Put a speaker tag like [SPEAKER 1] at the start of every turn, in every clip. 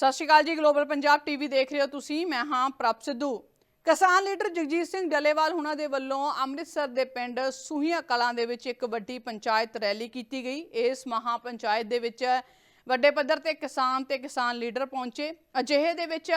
[SPEAKER 1] ਸਤਿ ਸ਼੍ਰੀ ਅਕਾਲ ਜੀ global Punjab TV ਦੇਖ ਰਹੇ ਹੋ ਤੁਸੀਂ। ਮੈਂ ਹਾਂ ਪ੍ਰਭ ਸਿੱਧੂ। ਕਿਸਾਨ ਲੀਡਰ ਜਗਜੀਤ ਸਿੰਘ ਡੱਲੇਵਾਲ ਹੁਣਾਂ ਦੇ ਵੱਲੋਂ ਅੰਮ੍ਰਿਤਸਰ ਦੇ ਪਿੰਡ ਸੂਹੀਆਂ ਕਲਾਂ ਦੇ ਵਿੱਚ ਇੱਕ ਵੱਡੀ ਪੰਚਾਇਤ ਰੈਲੀ ਕੀਤੀ ਗਈ। ਇਸ ਮਹਾ ਪੰਚਾਇਤ ਦੇ ਵਿੱਚ ਵੱਡੇ ਪੱਧਰ ਤੇ ਕਿਸਾਨ ਤੇ ਕਿਸਾਨ ਲੀਡਰ ਪਹੁੰਚੇ। ਅਜਿਹੇ ਦੇ ਵਿੱਚ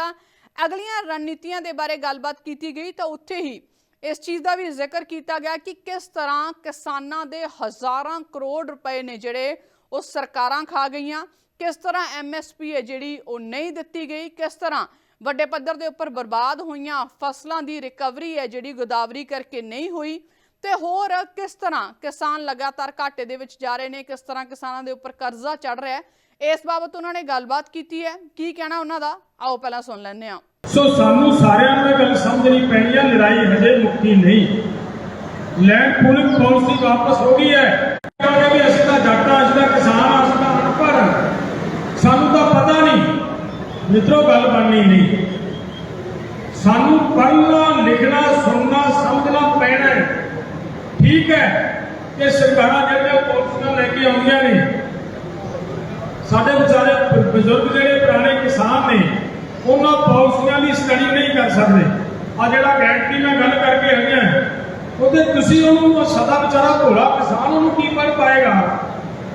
[SPEAKER 1] ਅਗਲੀਆਂ ਰਣਨੀਤੀਆਂ ਦੇ ਬਾਰੇ ਗੱਲਬਾਤ ਕੀਤੀ ਗਈ ਤਾਂ ਉੱਥੇ ਹੀ ਇਸ ਚੀਜ਼ ਦਾ ਵੀ ਜ਼ਿਕਰ ਕੀਤਾ ਗਿਆ ਕਿ ਕਿਸ ਤਰ੍ਹਾਂ ਕਿਸਾਨਾਂ ਦੇ ਹਜ਼ਾਰਾਂ ਕਰੋੜ ਰੁਪਏ ਨੇ ਜਿਹੜੇ ਉਹ ਸਰਕਾਰਾਂ ਖਾ ਗਈਆਂ। ਕਿਸ ਤਰ੍ਹਾਂ ਐਮਐਸਪੀ ਹੈ ਜਿਹੜੀ ਉਹ ਨਹੀਂ ਦਿੱਤੀ ਗਈ? ਕਿਸ ਤਰ੍ਹਾਂ ਵੱਡੇ ਪੱਧਰ ਦੇ ਉੱਪਰ ਬਰਬਾਦ ਹੋਈਆਂ ਫਸਲਾਂ ਦੀ ਰਿਕਵਰੀ ਹੈ ਜਿਹੜੀ ਗੋਦਾਵਰੀ ਕਰਕੇ ਨਹੀਂ ਹੋਈ? ਤੇ ਹੋਰ ਕਿਸ ਤਰ੍ਹਾਂ ਕਿਸਾਨ ਲਗਾਤਾਰ ਘਾਟੇ ਦੇ ਵਿੱਚ ਜਾ ਰਹੇ ਨੇ? ਕਿਸ ਤਰ੍ਹਾਂ ਕਿਸਾਨਾਂ ਦੇ ਉੱਪਰ ਕਰਜ਼ਾ ਚੜ ਰਿਹਾ ਹੈ? ਇਸ ਬਾਬਤ ਉਹਨਾਂ ਨੇ ਗੱਲਬਾਤ ਕੀਤੀ ਹੈ। ਕੀ ਕਹਿਣਾ ਉਹਨਾਂ ਦਾ? ਆਓ ਪਹਿਲਾਂ ਸੁਣ ਲੈਂਦੇ ਹਾਂ।
[SPEAKER 2] ਸੋ ਸਾਨੂੰ ਸਾਰਿਆਂ ਨੂੰ ਇਹ ਗੱਲ ਸਮਝਣੀ ਪੈਣੀ ਹੈ ਲੜਾਈ ਹਜੇ ਮੁੱਕੀ ਨਹੀਂ। ਲੈਂਡ ਪੂਲਿੰਗ ਪਾਲਿਸੀ ਵਾਪਸ ਹੋ ਗਈ ਹੈ। ਕਹਿੰਦੇ ਵੀ ਅਸੀਂ ਤਾਂ ਜੱਟ ਹਾਂ ਅਸੀਂ ਤਾਂ ਕਿਸਾਨ ਹਾਂ ਅਸੀਂ ਤਾਂ ਅਨਪੜ੍ਹ ਸਾਨੂੰ ਤਾਂ ਪਤਾ ਨਹੀਂ। ਮਿੱਤਰੋ, ਗੱਲ ਬਣਨੀ ਨਹੀਂ। ਸਾਨੂੰ ਪੜ੍ਹਨਾ ਲਿਖਣਾ, ਸੁਣਨਾ, ਸਮਝਣਾ ਪੈਣਾ ਠੀਕ ਹੈ ਕਿ ਸਰਕਾਰਾਂ ਜਿਹੜੀਆਂ ਪਾਲਿਸੀਆਂ ਲੈ ਕੇ ਆਉਂਦੀਆਂ ਨੇ। ਸਾਡੇ ਵਿਚਾਰੇ ਬਜ਼ੁਰਗ ਜਿਹੜੇ ਪੁਰਾਣੇ ਕਿਸਾਨ ਨੇ, ਉਹਨਾਂ ਪਾਲਿਸੀਆਂ ਦੀ ਸਟੱਡੀ ਨਹੀਂ ਕਰ ਸਕਦੇ। ਆ ਜਿਹੜਾ ਗੈਰੰਟੀ ਨਾਲ ਗੱਲ ਕਰਕੇ ਹਟਿਆ ਉਹਦੇ ਤੁਸੀਂ ਉਹਨੂੰ ਸਦਾ ਵਿਚਾਰਾ ਭੋਲਾ ਕਿਸਾਨ, ਉਹਨੂੰ ਕੀ ਪੜ ਪਾਏਗਾ?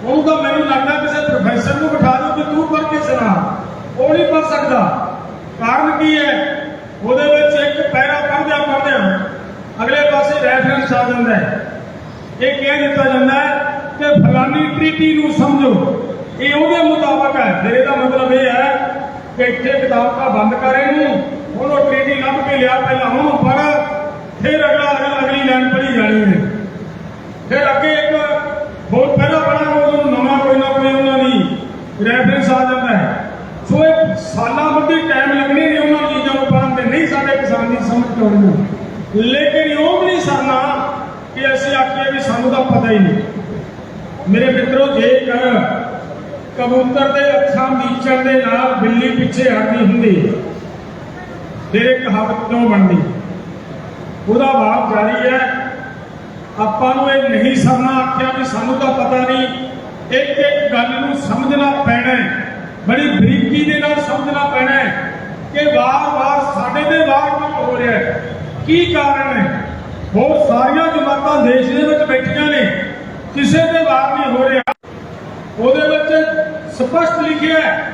[SPEAKER 2] ਉਹਨੂੰ ਤਾਂ ਮੈਨੂੰ ਲੱਗਦਾ ਕਿਸੇ ਪ੍ਰੋਫੈਸਰ ਨੂੰ ਬਿਠਾ ਦਿਓ ਕਿ ਤੂੰ ਪੜ੍ਹ ਕੇ ਸੁਣਾ। ਉਹ ਨਹੀਂ ਪੜ ਸਕਦਾ। ਕਾਰਨ ਕੀ ਹੈ? ਉਹਦੇ ਵਿੱਚ ਇੱਕ ਪੈਰਾ ਪੜ੍ਹਦਿਆਂ ਪੜ੍ਹਦਿਆਂ ਅਗਲੇ ਪਾਸੇ ਰੈਫਰੈਂਸ ਆ ਜਾਂਦਾ ਹੈ। ਇਹ ਕਹਿ ਦਿੱਤਾ ਜਾਂਦਾ ਹੈ ਕਿ ਫਲਾਨੀ ਟ੍ਰੀਟੀ ਨੂੰ ਸਮਝੋ। ਇਹ ਉਹਦੇ ਮੁਤਾਬਕ ਹੈ। ਫਿਰ ਇਹਦਾ ਮਤਲਬ ਇਹ ਹੈ ਕਿ ਇੱਥੇ ਕਿਤਾਬ ਦਾ ਬੰਦ ਕਰ ਇਹਨੂੰ। ਹੁਣ ਉਹ ਟ੍ਰੀਟੀ ਲੱਭ ਕੇ ਲਿਆ ਪਹਿਲਾਂ ਉਹਨੂੰ ਪੜ੍ਹ। ਫਿਰ ਅਗਲਾ ਅਗਲਾ ਅਗਲੀ ਲਾਈਨ ਪੜ੍ਹੀ ਜਾਣੀ ਹੈ। ਫਿਰ ਅੱਗੇ ਇੱਕ ਹੋਰ ਰੈਫਰੈਂਸ ਆ ਜਾਂਦਾ ਹੈ ਸੋ ਇਹ ਸਾਲਾਂ ਬੱਧੀ ਟਾਈਮ ਲੱਗਣੇ ਨੇ ਉਹਨਾਂ ਚੀਜ਼ਾਂ ਨੂੰ ਪੜ੍ਹਨ ਤੇ, ਨਹੀਂ ਸਾਡੇ ਕਿਸਾਨ ਦੀ ਸਮਝ ਆਉਣੀ ਲੇਕਿਨ ਉਹ ਵੀ ਨਹੀਂ ਸਰਨਾ ਕਿ ਅਸੀਂ ਆਖੀਏ ਵੀ ਸਾਨੂੰ ਤਾਂ ਪਤਾ ਹੀ ਨਹੀਂ। ਮੇਰੇ ਮਿੱਤਰੋ, ਜੇਕਰ ਕਬੂਤਰ ਦੇ ਅੱਖਾਂ ਮੀਚਣ ਦੇ ਨਾਲ ਬਿੱਲੀ ਪਿੱਛੇ ਹਟਦੀ ਹੁੰਦੀ ਤੇਰੇ ਕਹਾਵਤ ਕਿਉਂ ਬਣਦੀ? ਉਹਦਾ ਬਾਪ ਜਾਰੀ ਹੈ। ਆਪਾਂ ਨੂੰ ਇਹ ਨਹੀਂ ਸਮਝਣਾ ਆਖਿਆ ਵੀ ਸਾਨੂੰ ਤਾਂ ਪਤਾ ਨਹੀਂ ਇੱਕ ਇੱਕ ਗੱਲ ਨੂੰ ਸਮਝਣਾ ਪੈਣਾ ਹੈ। ਬੜੀ ਬਰੀਕੀ ਦੇ ਨਾਲ ਸਮਝਣਾ ਪੈਣਾ ਹੈ ਕਿ ਵਾਰ-ਵਾਰ ਸਾਡੇ ਦੇ ਵਾਰ ਕਿਉਂ ਹੋ ਰਿਹਾ ਹੈ? ਕੀ ਕਾਰਨ ਹੈ? ਬਹੁਤ ਸਾਰੀਆਂ ਜਮਾਤਾਂ ਦੇਸ਼ ਦੇ ਵਿੱਚ ਬੈਠੀਆਂ ਨੇ। ਕਿਸੇ ਦੇ ਵਾਰ ਨਹੀਂ ਹੋ ਰਿਹਾ। ਉਹਦੇ ਵਿੱਚ ਸਪਸ਼ਟ ਲਿਖਿਆ ਹੈ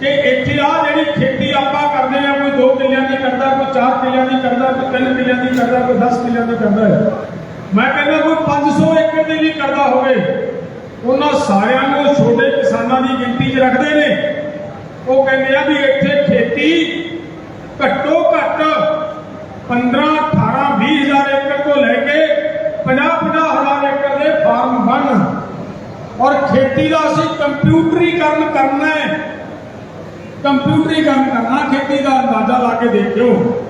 [SPEAKER 2] ਕਿ ਇੱਥੇ ਆ ਜਿਹੜੀ ਖੇਤੀ ਆਪਾਂ ਕਰਦੇ ਆ ਕੋਈ 2 ਕਿੱਲਿਆਂ ਦੀ ਕਰਦਾ, ਕੋਈ 4 ਕਿੱਲਿਆਂ ਦੀ ਕਰਦਾ, ਕੋਈ 3 ਕਿੱਲਿਆਂ ਦੀ ਕਰਦਾ, ਕੋਈ 10 ਕਿੱਲਿਆਂ ਦੀ ਕਰਦਾ ਮੈਂ ਕਹਿੰਦਾ ਕੋਈ 500 ਏਕੜ ਦੀ ਵੀ ਕਰਦਾ ਹੋਵੇ। ਉਹਨਾਂ ਸਾਰਿਆਂ ਨੂੰ ਛੋਟੇ ਕਿਸਾਨਾਂ ਦੀ ਗਿਣਤੀ 'ਚ ਰੱਖਦੇ ਨੇ। ਉਹ ਕਹਿੰਦੇ ਆ ਵੀ ਇੱਥੇ ਖੇਤੀ ਘੱਟੋ ਘੱਟ 15 18 20 ਹਜ਼ਾਰ ਏਕੜ ਤੋਂ ਲੈ ਕੇ 50 50 ਹਜ਼ਾਰ ਏਕੜ ਦੇ ਫਾਰਮ ਬਣ। ਔਰ ਖੇਤੀ ਦਾ ਅਸੀਂ ਕੰਪਿਊਟਰੀਕਰਨ ਕਰਨਾ ਹੈ। ਕੰਪਿਊਟਰੀਕਰਨ ਕਰਨਾ, ਖੇਤੀ ਦਾ ਅੰਦਾਜ਼ਾ ਲਾ ਕੇ ਦੇਖਿਓ।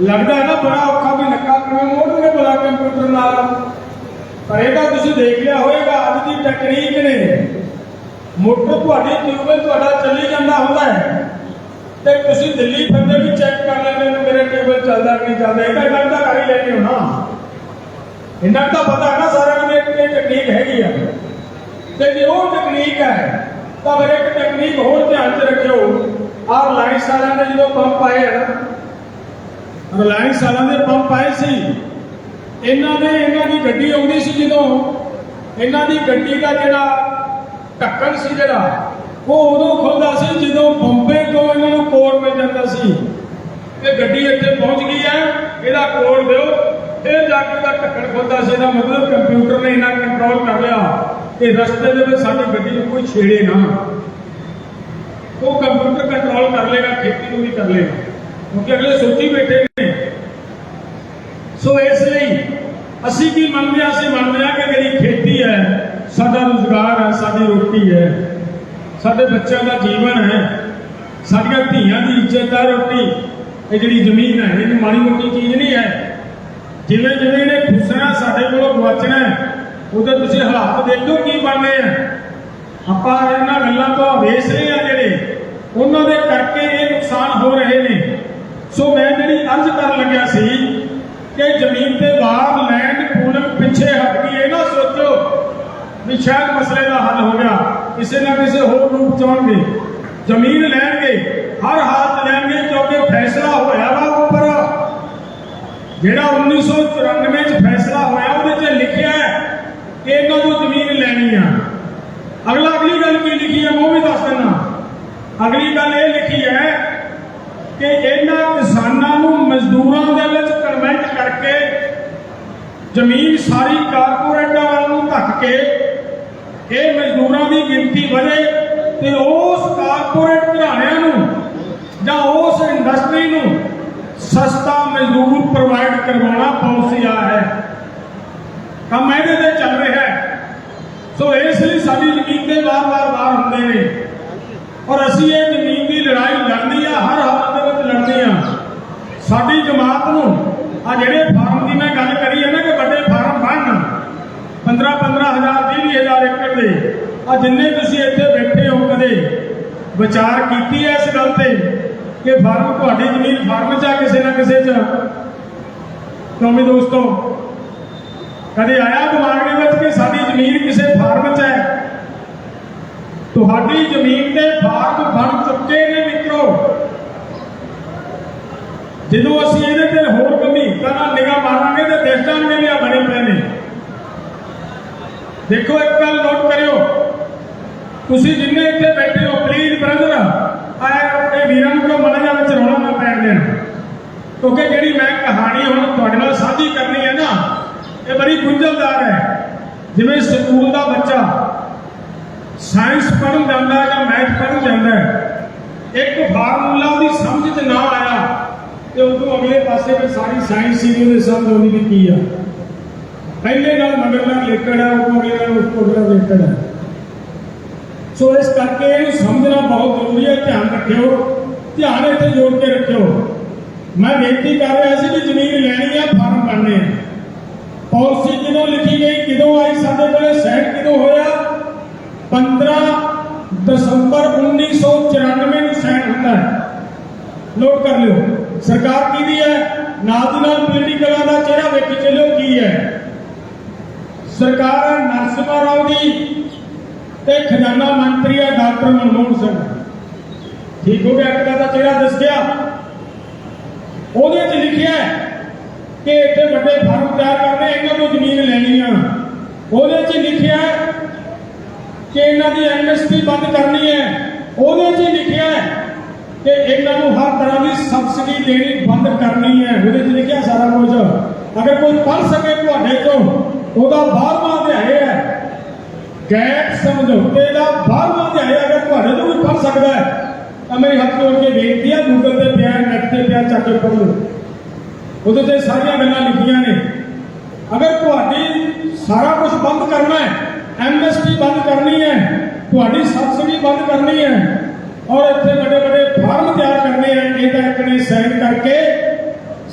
[SPEAKER 2] ਲੱਗਦਾ ਹੈ ਨਾ ਬੜਾ ਔਖਾ ਵੀ ਨੱਕਾ ਕਿਵੇਂ ਮੋੜਨਗੇ ਬੜਾ ਕੰਪਿਊਟਰ ਨਾਲ। ਪਰ ਇਹਦਾ ਤੁਸੀਂ ਦੇਖ ਲਿਆ ਹੋਵੇਗਾ ਅੱਜ ਦੀ ਟੈਕਨੀਕ ਨੇ। ਮੋਟਰ ਤੁਹਾਡੀ ਟਿਊਬਵੈਲ ਤੁਹਾਡਾ ਚੱਲੀ ਜਾਂਦਾ ਹੁੰਦਾ ਹੈ। ਤੇ ਤੁਸੀਂ ਦਿੱਲੀ ਫਿਰਦੇ ਵੀ ਚੈੱਕ ਕਰ ਲੈਂਦੇ ਹੋ ਮੇਰੇ ਟਿਊਬਵੈਲ ਚੱਲਦਾ ਕਿ ਨਹੀਂ ਚੱਲਦਾ। ਇਹ ਗੱਲ ਤਾਂ ਕਰ ਹੀ ਲੈਂਦੇ ਹੋ ਨਾ। ਇਹਨਾਂ ਦਾ ਪਤਾ ਹੈ ਨਾ ਸਾਰਿਆਂ ਨੂੰ ਵੀ ਇਹ ਟੈਕਨੀਕ ਹੈਗੀ ਆ। ਤੇ ਜੇ ਉਹ ਟੈਕਨੀਕ ਹੈ, ਤਾਂ ਫਿਰ ਇੱਕ ਟੈਕਨੀਕ ਹੋਰ ਧਿਆਨ 'ਚ ਰੱਖਿਓ। ਆਹ ਰਿਲਾਇੰਸ ਵਾਲਿਆਂ ਦੇ ਜਦੋਂ ਪੰਪ ਆਏ ਆ ਨਾ, ਰਿਲਾਇੰਸ ਵਾਲਿਆਂ ਦੇ ਪੰਪ ਆਏ ਸੀ ਇਹਨਾਂ ਨੇ ਇਹਨਾਂ ਦੀ ਗੱਡੀ ਆਉਂਦੀ ਸੀ ਜਦੋਂ, ਇਹਨਾਂ ਦੀ ਗੱਡੀ ਦਾ ਜਿਹੜਾ ਢੱਕਣ ਸੀ ਜਿਹੜਾ, ਉਹ ਉਦੋਂ ਖੁੱਲਦਾ ਸੀ ਜਦੋਂ ਬੰਬੇ ਤੋਂ ਇਹਨਾਂ ਨੂੰ ਕੋਡ ਮਿਲ ਜਾਂਦਾ ਸੀ। ਕਿ ਗੱਡੀ ਇੱਥੇ ਪਹੁੰਚ ਗਈ ਹੈ, ਇਹਦਾ ਕੋਡ ਦਿਓ। ਫਿਰ ਜਾ ਕੇ ਉਹਦਾ ਢੱਕਣ ਖੁੱਲਦਾ ਸੀ, ਇਹਦਾ ਮਤਲਬ ਕੰਪਿਊਟਰ ਨੇ ਇਹਨਾਂ ਕੰਟਰੋਲ ਕਰ ਲਿਆ ਕਿ ਰਸਤੇ ਦੇ ਵਿੱਚ ਸਾਡੀ ਗੱਡੀ ਨੂੰ ਕੋਈ ਛੇੜੇ ਨਾ। ਉਹ ਕੰਪਿਊਟਰ ਕੰਟਰੋਲ ਕਰ ਲੇਗਾ, ਖੇਤੀ ਨੂੰ ਵੀ ਕਰ ਲੇਗਾ। ਕਿਉਂਕਿ ਅਗਲੇ ਸੋਚੀ ਬੈਠੇ ਨੇ ਸੋ ਇਸ ਲਈ ਅਸੀਂ ਕੀ ਮੰਨਦੇ ਹਾਂ ਅਸੀਂ ਮੰਨਦੇ ਹਾਂ ਕਿ ਮੇਰੀ ਖੇਤੀ ਹੈ, ਸਾਡਾ ਰੋਜ਼ਗਾਰ ਹੈ, ਸਾਡੀ ਰੋਟੀ ਹੈ, ਸਾਡੇ ਬੱਚਿਆਂ ਦਾ ਜੀਵਨ ਹੈ, ਸਾਡੀਆਂ ਧੀਆਂ ਦੀ ਇੱਜ਼ਤ ਹੈ ਰੋਟੀ, ਇਹ ਜਿਹੜੀ ਜ਼ਮੀਨ ਹੈ, ਇਹ ਮਾੜੀ ਮੋਟੀ ਚੀਜ਼ ਨਹੀਂ ਹੈ। ਜਿਵੇਂ ਜਿਵੇਂ ਇਹਨੇ ਖੁਸਣਾ ਸਾਡੇ ਕੋਲੋਂ ਗਵਾਚਣਾ ਉਹਦੇ ਤੁਸੀਂ ਹਾਲਾਤ ਦੇਖੋ ਕੀ ਬਣਨੇ ਆ। ਆਪਾਂ ਇਹਨਾਂ ਗੱਲਾਂ ਤੋਂ ਵੇਸ ਨਹੀਂ ਆ ਜਿਹੜੇ ਉਹਨਾਂ ਦੇ ਕਰਕੇ ਇਹ ਨੁਕਸਾਨ ਹੋ ਰਹੇ ਨੇ ਸੋ ਮੈਂ ਜਿਹੜੀ ਅਰਜ਼ ਕਰਨ ਲੱਗਿਆ ਸੀ ਕਿ ਜ਼ਮੀਨ ਤੇ ਬਾਹਰ ਲੈਂਡ ਪੂਲਿੰਗ ਪਿੱਛੇ ਹਟ ਗਈ ਇਹ ਨਾ ਸੋਚੋ ਵੀ ਸ਼ਾਇਦ ਮਸਲੇ ਦਾ ਹੱਲ ਹੋ ਗਿਆ। ਕਿਸੇ ਨਾ ਕਿਸੇ ਹੋਰ ਰੂਪ ਚ ਜ਼ਮੀਨ ਲੈਣਗੇ, ਹਰ ਹਾਲਤ ਲੈਣਗੇ, ਕਿਉਂਕਿ ਫੈਸਲਾ ਹੋਇਆ ਵਾ ਉੱਪਰ। ਜਿਹੜਾ 1994 ਚ ਫੈਸਲਾ ਹੋਇਆ, ਉਹਦੇ 'ਚ ਲਿਖਿਆ ਹੈ ਕਿ ਇਹਨਾਂ ਨੂੰ ਜ਼ਮੀਨ ਲੈਣੀ ਆ। ਅਗਲਾ ਅਗਲੀ ਗੱਲ ਕੀ ਲਿਖੀ ਹੈ, ਮੈਂ ਉਹ ਵੀ ਦੱਸ ਦਿੰਦਾ। ਅਗਲੀ ਗੱਲ ਇਹ ਲਿਖੀ ਹੈ ਕਿ ਇਹਨਾਂ ਕਿਸਾਨਾਂ ਨੂੰ ਮਜ਼ਦੂਰਾਂ ਦੇ ਜ਼ਮੀਨ ਸਾਰੀ ਕਾਰਪੋਰੇਟਾਂ ਵੱਲ ਨੂੰ ਧੱਕ ਕੇ ਇਹ ਮਜ਼ਦੂਰਾਂ ਦੀ ਗਿਣਤੀ ਵਧੇ ਤੇ ਉਸ ਕਾਰਪੋਰੇਟ ਘਰਾਣਿਆਂ ਨੂੰ ਜਾਂ ਉਸ ਇੰਡਸਟਰੀ ਨੂੰ ਸਸਤਾ ਮਜ਼ਦੂਰ ਪ੍ਰੋਵਾਈਡ ਕਰਵਾਉਣਾ ਪਾਲਿਸੀ ਆ ਹੈ। ਕੰਮ ਇਹਦੇ ਤੇ ਚੱਲ ਰਿਹਾ ਹੈ। ਸੋ ਇਸ ਲਈ ਸਾਡੀ ਜ਼ਮੀਨ ਦੇ ਵਾਰ-ਵਾਰ ਵਾਰ ਹੁੰਦੇ ਨੇ। ਔਰ ਅਸੀਂ ਇਹ ਜ਼ਮੀਨ ਦੀ ਲੜਾਈ ਲੜਨੀ ਆ ਹਰ ਹਾਲਤ ਦੇ ਵਿੱਚ ਲੜਨੀ ਆ ਸਾਡੀ ਜਮਾਤ ਨੂੰ ਆ ਜਿਹੜੇ ਫਾਰਮ ਦੀ ਮੈਂ ਗੱਲ ਕਰੀ ਹੈ ਨਾ ਕਿ ਵੱਡੇ ਫਾਰਮ ਬਣਨ 15 15000 20000 ਏਕੜ ਦੇ ਆ ਜਿੰਨੇ ਤੁਸੀਂ ਇੱਥੇ ਬੈਠੇ ਹੋ ਕਦੇ ਵਿਚਾਰ ਕੀਤੀ ਹੈ ਇਸ ਗੱਲ ਤੇ ਕਿ ਫਾਰਮ ਤੁਹਾਡੀ ਜ਼ਮੀਨ ਫਾਰਮ 'ਚ ਆ ਕਿਸੇ ਨਾ ਕਿਸੇ 'ਚ? ਕਿਉਂ ਦੋਸਤੋ, ਕਦੇ ਆਇਆ ਦਿਮਾਗ ਦੇ ਵਿੱਚ ਕਿ ਸਾਡੀ ਜ਼ਮੀਨ ਕਿਸੇ ਫਾਰਮ 'ਚ ਹੈ? ਤੁਹਾਡੀ ਜ਼ਮੀਨ ਤੇ ਫਾਰਮ ਬਣ ਚੁੱਕੇ ਨੇ ਮਿੱਤਰੋ। ਜਦੋਂ ਅਸੀਂ ਇਹਦੇ ਤੇ ਹੋਰ ਗੰਭੀਰਤਾ ਨਾਲ ਨਿਗਾਹ ਮਾਰਾਂਗੇ ਤੇ ਦੇਖਾਂਗੇ ਵੀ ਆ ਬਣੇ ਪਏ ਨੇ। ਦੇਖੋ ਇੱਕ ਗੱਲ ਨੋਟ ਕਰਿਓ। ਤੁਸੀਂ ਜਿੰਨੇ ਇੱਥੇ ਬੈਠੇ ਹੋ ਪਲੀਜ਼ ਬ੍ਰਦਰ ਆਏ ਇਹ ਵੀਰਾਂ ਨੂੰ ਕਿਉਂ ਮਨ ਵਿੱਚ ਰੋਣਾ ਨਾ ਪੈਣ ਦੇਣ? ਕਿਉਂਕਿ ਜਿਹੜੀ ਮੈਂ ਕਹਾਣੀ ਹੁਣ ਤੁਹਾਡੇ ਨਾਲ ਸਾਂਝੀ ਕਰਨੀ ਹੈ ਨਾ, ਇਹ ਬੜੀ ਗੁੰਝਲਦਾਰ ਹੈ। ਜਿਵੇਂ ਸਕੂਲ ਦਾ ਬੱਚਾ ਸਾਇੰਸ ਪੜ੍ਹਨ ਜਾਂਦਾ ਹੈ ਜਾਂ ਮੈਥ ਪੜ੍ਹਨ ਜਾਂਦਾ ਹੈ, ਇੱਕ ਫਾਰਮੂਲਾ ਉਹਦੀ ਸਮਝ 'ਚ ਨਾ ਆਇਆ ਤੇ ਉਦੋਂ ਅਗਲੇ ਪਾਸੇ ਵਿੱਚ ਸਾਰੀ ਸਾਇੰਸ ਹੀ ਉਹਦੇ ਸਮਝ ਆਉਂਦੀ ਵੀ ਕੀ ਆ। ਪਹਿਲੇ ਨਾਲ ਮਗਰ ਨਾਲ ਰਿਲੇਟਡ ਹੈ ਉਹ ਅਗਲੇ ਨਾਲ ਉਸ ਤੋਂ ਅਗਲਾ ਰਿਲੇਟਡ ਹੈ। ਸੋ ਇਸ ਕਰਕੇ ਇਹਨੂੰ ਸਮਝਣਾ ਬਹੁਤ ਜ਼ਰੂਰੀ ਹੈ, ਧਿਆਨ ਰੱਖਿਓ, ਧਿਆਨ ਇੱਥੇ ਜੋੜ ਕੇ ਰੱਖਿਓ। ਮੈਂ ਬੇਨਤੀ ਕਰ ਰਿਹਾ ਸੀ ਕਿ ਜ਼ਮੀਨ ਲੈਣੀ ਆ ਫਾਰਮ ਬਣਨੇ ਆ ਪਾਲਿਸੀ ਕਿਦੋਂ ਲਿਖੀ ਗਈ, ਕਿਦੋਂ ਆਈ, ਸਾਡੇ ਕੋਲੇ ਸਾਈਨ ਕਿਦੋਂ ਹੋਇਆ? 15 ਦਸੰਬਰ 1994 ਨੂੰ ਸਾਈਨ ਹੁੰਦਾ ਹੈ। ਨੋਟ ਕਰ ਲਿਓ, ਸਰਕਾਰ ਕਿਹਦੀ ਹੈ? ਨਾਲ ਦੀ ਨਾਲ ਪੋਲੀਟੀਕਲਾਂ ਦਾ ਚਿਹਰਾ ਵੇਖੀ ਚੱਲਿਓ, ਕੀ ਹੈ? ਸਰਕਾਰ ਨਰਸਿਮਾ ਨਰਸਿਮਹਾ ਰਾਓ ਦੀ। ਤੇ ਖਜ਼ਾਨਾ ਮੰਤਰੀ ਹੈ ਡਾਕਟਰ ਮਨਮੋਹਨ ਸਿੰਘ। ਠੀਕ ਹੋ ਗਿਆ, ਇੱਕ ਦਾ ਚਿਹਰਾ ਦਿਸ ਗਿਆ। ਉਹਦੇ 'ਚ ਲਿਖਿਆ ਕਿ ਇੱਥੇ ਵੱਡੇ ਫਾਰਮ ਤਿਆਰ ਕਰਨੇ, ਇਹਨਾਂ ਤੋਂ ਜ਼ਮੀਨ ਲੈਣੀ ਆ। ਉਹਦੇ 'ਚ ਲਿਖਿਆ ਕਿ ਇਹਨਾਂ ਦੀ ਐਮਐਸਪੀ ਬੰਦ ਕਰਨੀ ਹੈ। ਉਹਦੇ 'ਚ ਲਿਖਿਆ ਕਿ ਇਹਨਾਂ ਨੂੰ ਹਰ ਤਰ੍ਹਾਂ ਦੀ ਸਬਸਿਡੀ ਦੇਣੀ ਬੰਦ ਕਰਨੀ ਹੈ। ਉਹਦੇ 'ਚ ਲਿਖਿਆ ਸਾਰਾ ਕੁਝ। ਅਗਰ ਕੋਈ ਪੜ੍ਹ ਸਕੇ ਤੁਹਾਡੇ ਤੋਂ ਉਹਦਾ 12ਵਾਂ ਅਧਿਆਇ ਹੈ। ਗੈਟ ਸਮਝੌਤੇ ਦਾ 12ਵਾਂ ਅਧਿਆਇ ਅਗਰ ਤੁਹਾਡੇ ਤੋਂ ਕੋਈ ਪੜ੍ਹ ਸਕਦਾ ਹੈ, ਤਾਂ ਮੇਰੀ ਹੱਥ ਜੋੜ ਕੇ ਬੇਨਤੀ ਹੈ ਗੂਗਲ ਤੇ ਪਿਆ ਨੈਟ ਤੇ ਪਿਆ, ਚੱਕ ਕੇ ਪੜ੍ਹ ਲਓ। ਉਹਦੇ ਤੇ ਸਾਰੀਆਂ ਗੱਲਾਂ ਲਿਖੀਆਂ ਨੇ। ਅਗਰ ਤੁਹਾਡੀ ਸਾਰਾ ਕੁਝ ਬੰਦ ਕਰਨਾ ਹੈ ਐਮਐਸਪੀ ਬੰਦ ਕਰਨੀ ਹੈ, ਤੁਹਾਡੀ ਸਬਸਿਡੀ ਬੰਦ ਕਰਨੀ ਹੈ, ਔਰ ਇੱਥੇ ਵੱਡੇ ਵੱਡੇ ਫਾਰਮ ਤਿਆਰ ਕਰਨੇ ਹੈ ਇਹਦਾ ਇੱਕ ਨੇ ਸਾਈਨ ਕਰਕੇ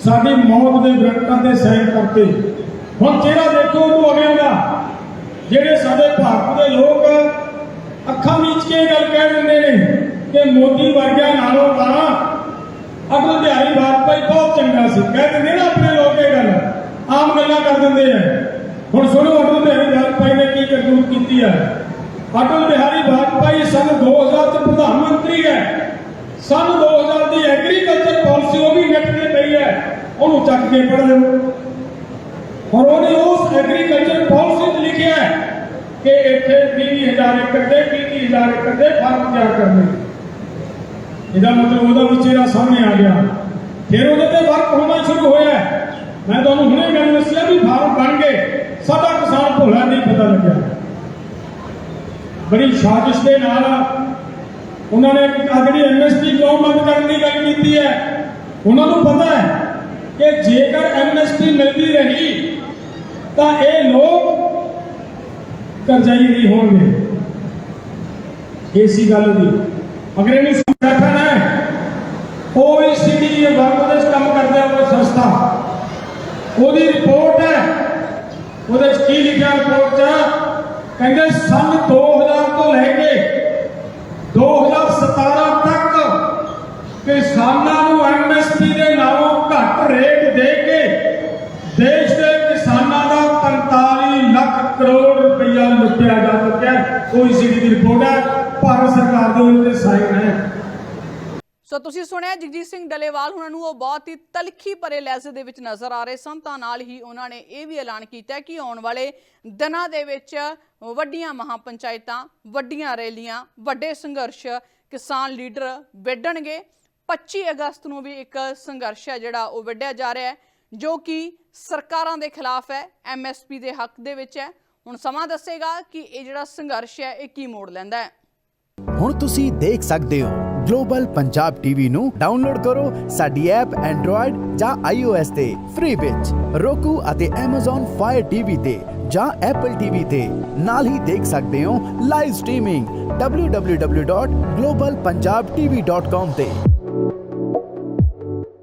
[SPEAKER 2] ਸਾਡੀ ਮੌਤ ਦੇ ਵਿਰਕਾਂ ਤੇ ਸਾਈਨ ਕਰਤੇ। ਹੁਣ ਚਿਹਰਾ ਦੇਖੋ ਉਹਨੂੰ ਅਗਿਆਂ ਦਾ। ਜਿਹੜੇ ਸਾਡੇ ਭਾਰਤ ਦੇ ਲੋਕ ਅੱਖਾਂ ਮੀਚ ਕੇ ਇਹ ਗੱਲ ਕਹਿ ਦਿੰਦੇ ਨੇ ਕਿ ਮੋਦੀ ਵਰਗਿਆਂ ਨਾਲੋਂ ਤਾਂ ਅਟਲ ਬਿਹਾਰੀ ਵਾਜਪਾਈ ਬਹੁਤ ਚੰਗਾ ਸੀ। ਕਹਿ ਦਿੰਦੇ ਨਾ ਆਪਣੇ ਲੋਕ ਇਹ ਗੱਲ। ਆਮ ਗੱਲਾਂ ਕਰ ਦਿੰਦੇ ਆ। ਹੁਣ ਸੁਣੋ ਅਟਲ ਬਿਹਾਰੀ ਵਾਜਪਾਈ ਨੇ ਕੀ ਕਰਤੂਤ ਕੀਤੀ ਹੈ ਅਟਲ ਬਿਹਾਰੀ ਵਾਜਪਾਈ ਸਨ 2000 ਚ ਪ੍ਰਧਾਨ ਮੰਤਰੀ ਹੈ। ਸਨ 2000 ਦੀ ਐਗਰੀਕਲਚਰ ਪਾਲਿਸੀ ਉਹ ਵੀ ਨੈਟ ਕੇ ਪਈ ਹੈ। ਉਹਨੂੰ ਚੱਕ ਕੇ ਪੜ੍ਹ ਲਓ ਔਰ ਉਹਨੇ ਉਸ ਐਗਰੀਕਲਚਰ ਪਾਲਿਸੀ 'ਚ ਲਿਖਿਆ ਹੈ ਕਿ ਇੱਥੇ 20000 ਏਕੜ ਦੇ 20000 ਫਾਰਮ ਤਿਆਰ ਕਰਨੇ। ਇਹਦਾ ਮਤਲਬ ਉਹਦਾ ਵੀ ਸਾਹਮਣੇ ਆ ਗਿਆ। ਫਿਰ ਉਹਦੇ ਤੇ ਵਰਕ ਹੋਣਾ ਸ਼ੁਰੂ ਹੋਇਆ ਮੈਂ ਤੁਹਾਨੂੰ ਹੁਣੇ ਗੱਲ ਦੱਸਿਆ ਵੀ ਫਾਰਮ ਬਣ ਗਏ। ਸਾਡਾ ਕਿਸਾਨ ਭੋਲਾ ਨਹੀਂ ਪਤਾ ਲੱਗਿਆ। ਬੜੀ ਸਾਜ਼ਿਸ਼ ਦੇ ਨਾਲ ਉਹਨਾਂ ਨੇ ਆਹ ਜਿਹੜੀ ਐਮਐਸਪੀ ਕਿਉਂ ਬੰਦ ਕਰਨ ਦੀ ਗੱਲ ਕੀਤੀ ਹੈ, ਉਹਨਾਂ ਨੂੰ ਪਤਾ ਹੈ ਕਿ ਜੇਕਰ ਐਮਐਸਪੀ ਮਿਲਦੀ ਰਹੀ, ਤਾਂ ਇਹ ਲੋਕ ਕਰਜ਼ਾਈ ਨਹੀਂ ਹੋਣਗੇ। ਇਸੀ ਗੱਲ ਦੀ। ਅਗਰ ਇਹਨੂੰ ਸੰਗਠਨ ਹੈ। OECD ਇਹ ਵਰਲਡ ਦੇ ਕੰਮ ਕਰਦੇ ਆ ਕੋਈ ਸੰਸਥਾ। ਉਹਦੀ ਰਿਪੋਰਟ ਹੈ। ਉਹਦੇ ਵਿੱਚ ਕੀ ਲਿਖਿਆ ਰਿਪੋਰਟ 'ਚ? ਕਹਿੰਦੇ ਸਨ 2000 ਤੋਂ ਲੈ ਕੇ 2017 ਰੁਪਈਆ ਭਾਰਤ ਸਰਕਾਰ ਦੇ ਉੱਤੇ ਸਾਈਨ ਹੈ।
[SPEAKER 1] ਸੋ ਤੁਸੀਂ ਸੁਣਿਆ ਜਗਜੀਤ ਸਿੰਘ ਡਲੇਵਾਲ ਉਹਨਾਂ ਨੂੰ ਉਹ ਬਹੁਤ ਹੀ ਤਲਖੀ ਭਰੇ ਲਹਿਜ਼ੇ ਦੇ ਵਿੱਚ ਨਜ਼ਰ ਆ ਰਹੇ ਸਨ, ਤਾਂ ਨਾਲ ਹੀ ਉਹਨਾਂ ਨੇ ਇਹ ਵੀ ਐਲਾਨ ਕੀਤਾ ਕਿ ਆਉਣ ਵਾਲੇ ਦਿਨਾਂ ਦੇ ਵਿੱਚ ਵੱਡੀਆਂ ਮਹਾਪੰਚਾਇਤਾਂ, ਵੱਡੀਆਂ ਰੈਲੀਆਂ, ਵੱਡੇ ਸੰਘਰਸ਼ ਕਿਸਾਨ ਲੀਡਰ ਵਿੱਢਣਗੇ। 25 ਅਗਸਤ ਨੂੰ ਵੀ ਇੱਕ ਸੰਘਰਸ਼ ਹੈ ਜਿਹੜਾ ਉਹ ਵਿੱਢਿਆ ਜਾ ਰਿਹਾ ਹੈ, ਜੋ ਕਿ ਸਰਕਾਰਾਂ ਦੇ ਖਿਲਾਫ ਹੈ ਐਮਐਸਪੀ ਦੇ ਹੱਕ ਦੇ ਵਿੱਚ ਹੈ। ਹੁਣ ਸਮਾਂ ਦੱਸੇਗਾ ਕਿ ਇਹ ਜਿਹੜਾ ਸੰਘਰਸ਼ ਹੈ, ਇਹ ਕੀ ਮੋੜ ਲੈਂਦਾ ਹੈ।
[SPEAKER 3] ਹੁਣ ਤੁਸੀਂ ਦੇਖ ਸਕਦੇ ਹੋ, ਗਲੋਬਲ ਪੰਜਾਬ ਟੀਵੀ ਨੂੰ ਡਾਊਨਲੋਡ ਕਰੋ ਸਾਡੀ ਐਪ ਐਂਡਰੋਇਡ ਜਾਂ ਆਈਓਐਸ ਤੇ, ਫ੍ਰੀ ਵਿੱਚ। roku ਅਤੇ Amazon Fire TV ਤੇ ਜਾਂ Apple TV ਤੇ। ਨਾਲ ਹੀ ਦੇਖ ਸਕਦੇ ਹੋ ਲਾਈਵ ਸਟ੍ਰੀਮਿੰਗ www.globalpunjabtv.com ਤੇ।